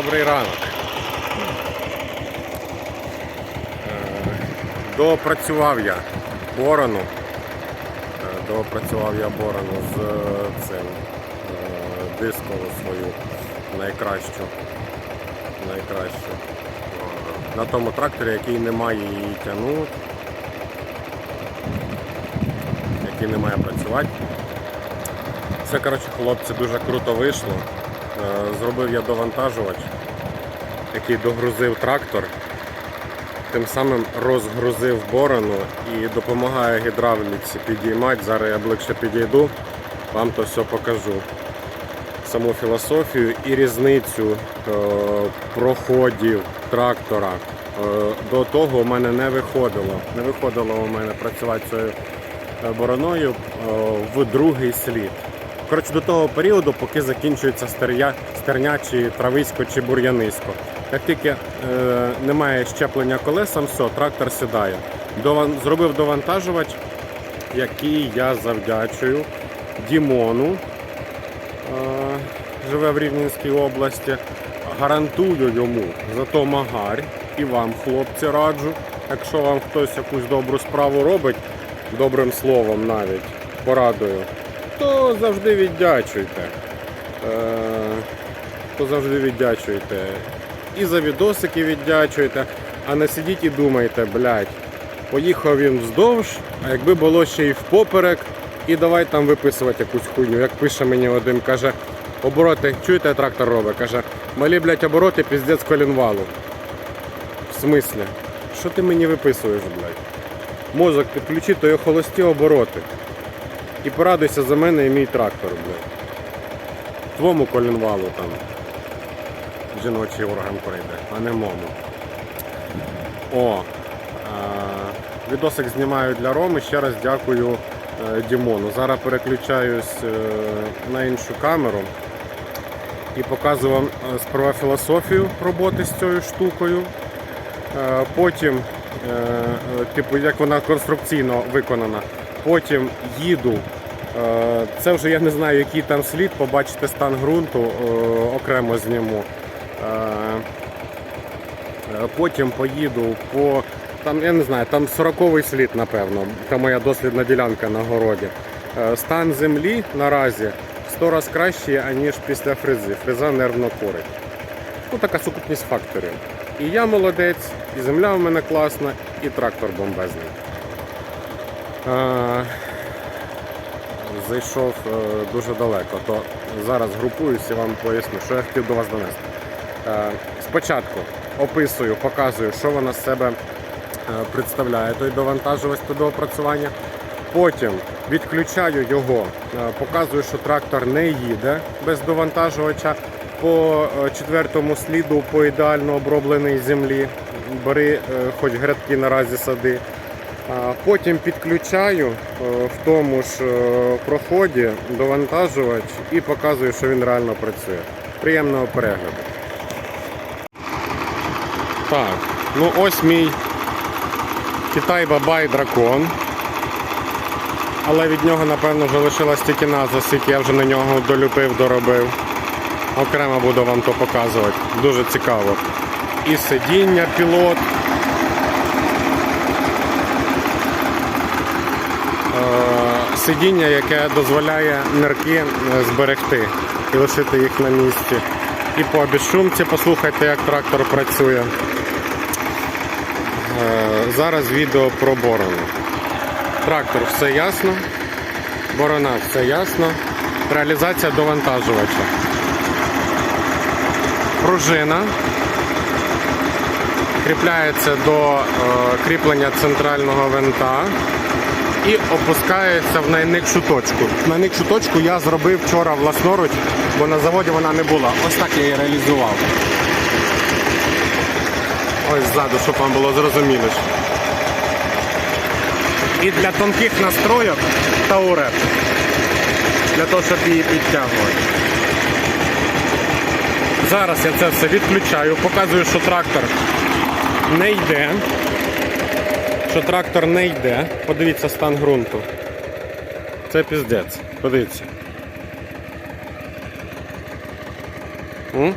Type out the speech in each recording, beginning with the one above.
ранок. Е, Доопрацював я борону. Е, Доопрацював я борону з е, цим дискову свою найкращу. Найкращу. На тому тракторі, який не має її тягнути, який не має працювати. Це, коротше, хлопці, дуже круто вийшло. Е, Зробив я довантажувач, який догрузив трактор, тим самим розгрузив борону і допомагає гідравліці підіймати. Зараз я ближче підійду, вам то все покажу. Саму філософію і різницю е, проходів трактора. Е, До того у мене не виходило. Не виходило у мене працювати цією бороною в другий слід. Коротше, до того періоду, поки закінчується стерня, стерня чи трависько, чи бур'янисько. Як тільки е, немає щеплення колесам, все, трактор сідає. Дован, зробив довантажувач, який я завдячую Дімону, е, живе в Рівненській області. Гарантую йому за то магарь і вам, хлопці, раджу. Якщо вам хтось якусь добру справу робить, добрим словом навіть порадую, то завжди віддячуйте. Е, то завжди віддячуйте. І за відосики віддячуйте, а не сидіть і думайте, блядь, поїхав він вздовж, а якби було ще й впоперек, і давай там виписувати якусь хуйню. Як пише мені один, каже, обороти, чуєте, трактор робить? Каже, малі, блядь, обороти, піздець колінвалу. В смислі? Що ти мені виписуєш, блядь? Мозок підключи, то є холості обороти. І порадуйся за мене і мій трактор, блядь. Твому колінвалу там жіночий орган прийде, а не мому. О, а, відосик знімаю для Роми. Ще раз дякую е, Дімону. Зараз переключаюсь е, на іншу камеру і показую вам е, сперва філософію роботи з цією штукою. Е, Потім, е, е, типу, як вона конструкційно виконана. Потім їду. Е, Це вже я не знаю, який там слід, побачите стан ґрунту, е, окремо зніму. Е, Потім поїду по там, я не знаю, там 40-й слід, напевно. Це моя дослідна ділянка на городі. Стан землі наразі в 100 разів кращий, аніж після фрези. Фреза нервно корить. Ну, така сукупність факторів. І я молодець, і земля в мене класна, і трактор бомбезний. Е, Зайшов е, дуже далеко, то зараз групуюсь і вам поясню, що я хотів до вас донести. Е, Спочатку описую, показую, що вона з себе представляє, той довантажувач до доопрацювання. Потім відключаю його, показую, що трактор не їде без довантажувача. По четвертому сліду по ідеально обробленій землі. Бери хоч грядки наразі сади. Потім підключаю е, в тому ж е, проході довантажувач і показую, що він реально працює. Приємного перегляду. Так, ну ось мій Китай Бабай дракон. Але від нього, напевно, вже лишилась тільки назва, скільки я вже на нього долюбив, доробив. Окремо буду вам то показувати. Дуже цікаво. І сидіння пілот. Сидіння, яке дозволяє нирки е, зберегти і лишити їх на місці. І по безшумці послухайте, як трактор працює. Е, Зараз відео про борону. Трактор все ясно, борона все ясно. Реалізація довантажувача. Пружина кріпляється до е, кріплення центрального винта і опускається в найникшу точку. Найникшу точку я зробив вчора власноруч, бо на заводі вона не була. Ось так я її реалізував. Ось ззаду, щоб вам було зрозуміліше. І для тонких настроїв таурет. Для того, щоб її підтягувати. Зараз я це все відключаю, показую, що трактор не йде що трактор не йде, подивіться стан ґрунту. Це піздець, подивіться. М?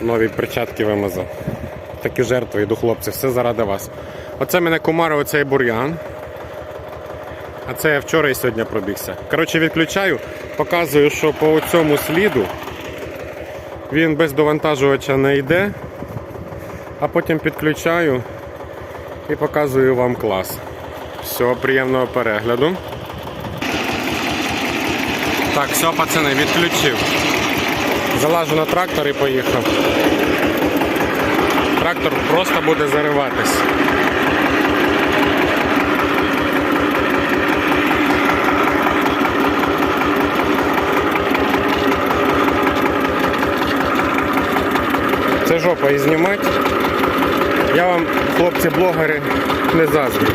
Нові перчатки вимазав. Такі жертви йду, хлопці, все заради вас. Оце мене кумари, оцей бур'ян. А це я вчора і сьогодні пробігся. Коротше, відключаю, показую, що по цьому сліду він без довантажувача не йде а потім підключаю і показую вам клас. Всього приємного перегляду. Так, все, пацани, відключив. Залажу на трактор і поїхав. Трактор просто буде зариватись. Жопа. Я вам, хлопці-блогери, не заздрю.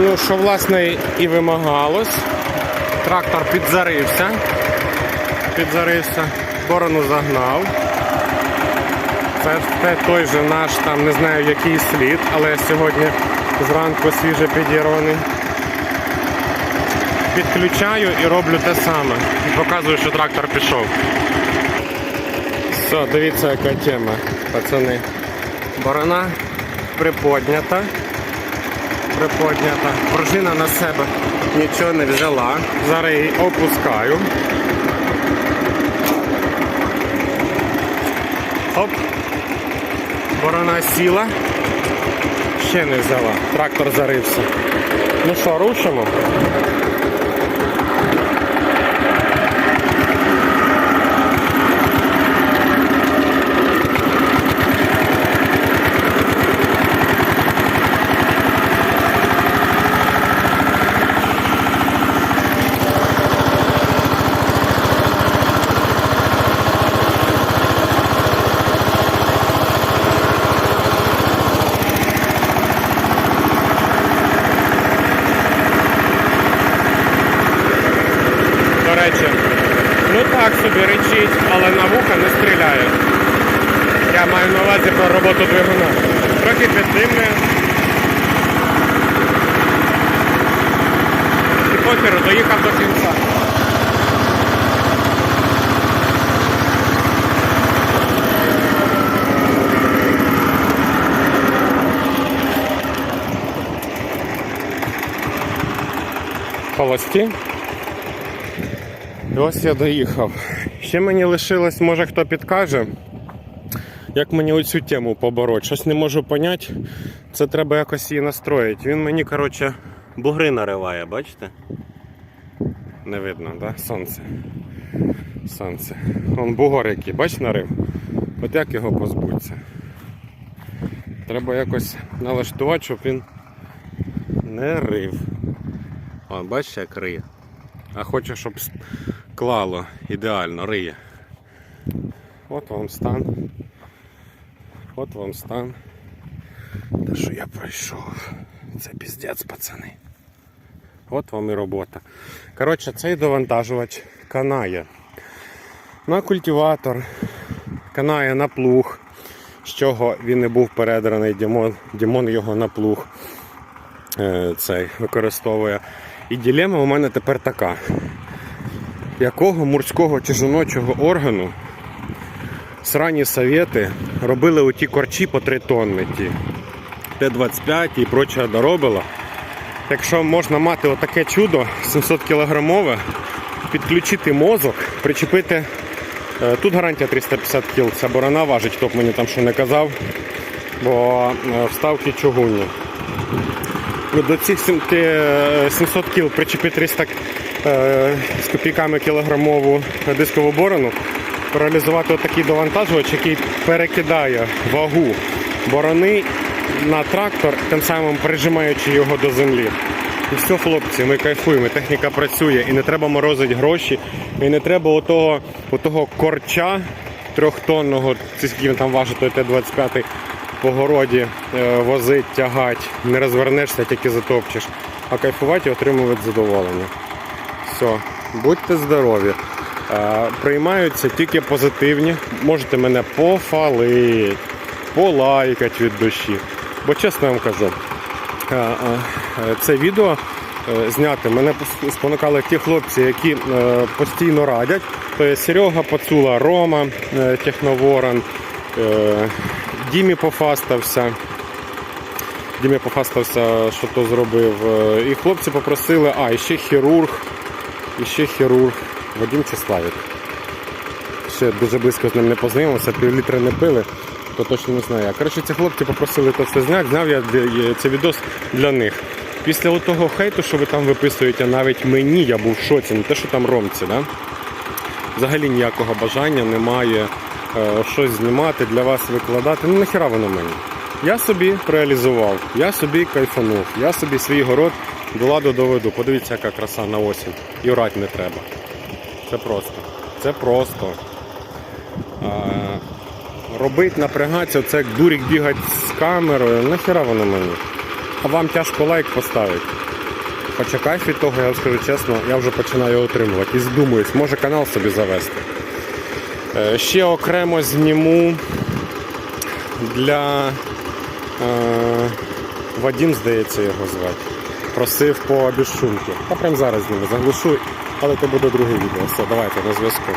Ну, що власне і вимагалось. Трактор підзарився. Підзарився, борону загнав. Це, це той же наш, там не знаю який слід, але сьогодні зранку свіже підірваний. Підключаю і роблю те саме. Показую, що трактор пішов. Все, дивіться, яка тема, пацани. Борона приподнята приподнята. Пружина на себе нічого не взяла. Зараз її опускаю. Оп! Борона сіла. Ще не взяла. Трактор зарився. Ну що, рушимо? До речі, ну так собі речить, але на вуха не стріляє. Я маю на увазі про роботу двигуна. Трохи піддимне. І похеру доїхав до кінця. Холості. І ось я доїхав. Ще мені лишилось, може хто підкаже, як мені оцю тему побороть. Щось не можу поняти. Це треба якось її настроїти. Він мені, коротше, бугри нариває, бачите? Не видно, да? Сонце. Сонце. Вон бугор який, бач, нарив? От як його позбутися? Треба якось налаштувати, щоб він не рив. О, бачите, як риє. А хоче, щоб клало ідеально, риє. От вам стан. От вам стан. Та що я пройшов. Це піздець, пацани. От вам і робота. Коротше, цей довантажувач канає на культиватор, канає на плуг, з чого він не був передраний, Дімон, Дімон його на плуг е, цей використовує. І ділема у мене тепер така. Якого морського чи жіночого органу срані совєти робили оті корчі по 3 тонни ті. Т-25 і проче доробила. Якщо можна мати отаке чудо 700 кілограмове, підключити мозок, причепити. е, Тут гарантія 350 кіл, ця борона важить, хто б мені там що не казав, бо е, вставки чугунні. До цих 700 кіл причепити 300 е, з копійками кілограмову дискову борону, реалізувати отакий довантажувач, який перекидає вагу борони на трактор, тим самим прижимаючи його до землі. І все, хлопці, ми кайфуємо, техніка працює, і не треба морозити гроші, і не треба отого, отого корча трьохтонного, скільки він там важить, той Т-25 по городі е, возить, тягать. Не розвернешся, тільки затопчеш. А кайфувати і отримувати задоволення. Все, будьте здорові. Е, Приймаються тільки позитивні. Можете мене пофалити, полайкати від душі. Бо чесно вам кажу, е, це відео зняти мене спонукали ті хлопці, які постійно радять. Серега Пацула, Рома Техноворон, Дімі пофастався. Дімі пофастався, що то зробив. Е, І хлопці попросили, а, і ще хірург, і ще хірург Вадим Числавік. Ще дуже близько з ним не познайомився, півлітра не пили, то точно не знаю. Коротше, ці хлопці попросили то все зняти, зняв я цей відос для них. Після того хейту, що ви там виписуєте, навіть мені я був в шоці, не те, що там ромці, да? взагалі ніякого бажання немає щось знімати, для вас викладати. Ну нахіра воно мені. Я собі реалізував, я собі кайфанув, я собі свій город до ладу доведу. Подивіться, яка краса на осінь. І орати не треба. Це просто. Це просто. Робить, напрягатися, це як дурік бігать з камерою. Нахіра воно мені. А вам тяжко лайк поставити. Хоча кайф від того, я вам скажу чесно, я вже починаю отримувати. І здумуюсь, може канал собі завести. Е, Ще окремо зніму для е, Вадим, здається, його звати. Просив по безшумки. Та прямо зараз зніму, заглушу, але це буде друге відео. Все, давайте на зв'язку.